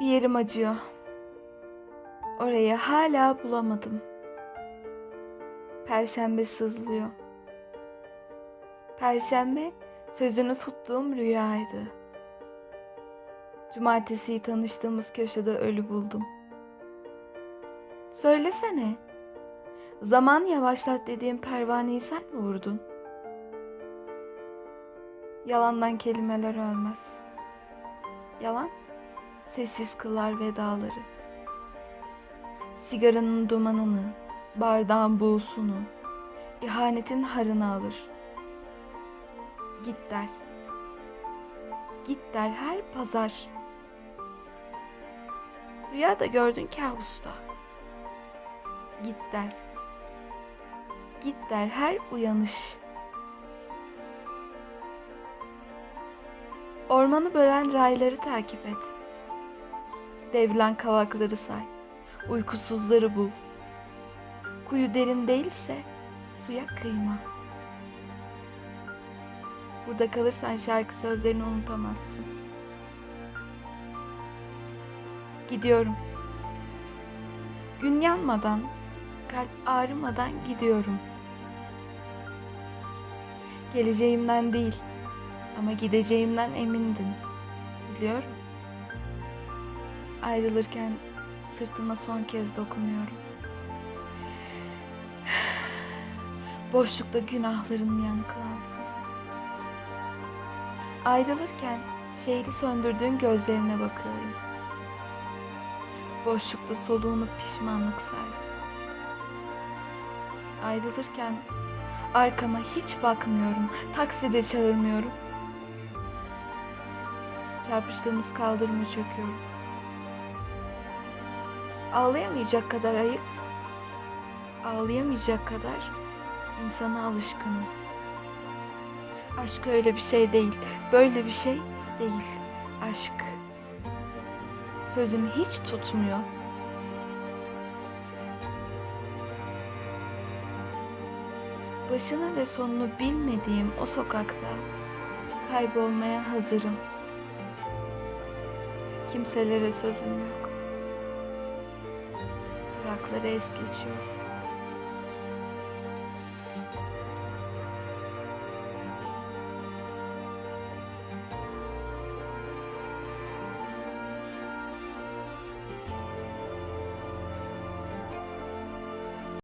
Bir yerim acıyor. Orayı hala bulamadım. Perşembe sızlıyor. Perşembe sözünü tuttuğum rüyaydı. Cumartesiyi tanıştığımız köşede ölü buldum. Söylesene. Zaman yavaşlat dediğim pervaneyi sen mi vurdun? Yalandan kelimeler ölmez. Yalan sessiz kılar vedaları. Sigaranın dumanını, bardağın buğusunu, ihanetin harını alır. Git der. Git der her pazar. Rüyada gördün kabusta. Git der. Git der her uyanış. Ormanı bölen rayları takip et. Devrilen kavakları say. Uykusuzları bul. Kuyu derin değilse suya kıyma. Burada kalırsan şarkı sözlerini unutamazsın. Gidiyorum. Gün yanmadan, kalp ağrımadan gidiyorum. Geleceğimden değil ama gideceğimden emindim. Biliyorum. Ayrılırken sırtıma son kez dokunuyorum. Boşlukta günahların yankılansın. Ayrılırken şehri söndürdüğün gözlerine bakıyorum. Boşlukta soluğunu pişmanlık sarsın. Ayrılırken arkama hiç bakmıyorum. Takside çağırmıyorum. Çarpıştığımız kaldırıma çöküyorum. Ağlayamayacak kadar ayıp, ağlayamayacak kadar insana alışkınım. Aşk öyle bir şey değil, böyle bir şey değil. Aşk sözünü hiç tutmuyor. Başını ve sonunu bilmediğim o sokakta kaybolmaya hazırım. Kimselere sözüm yok. Durakları es geçiyor.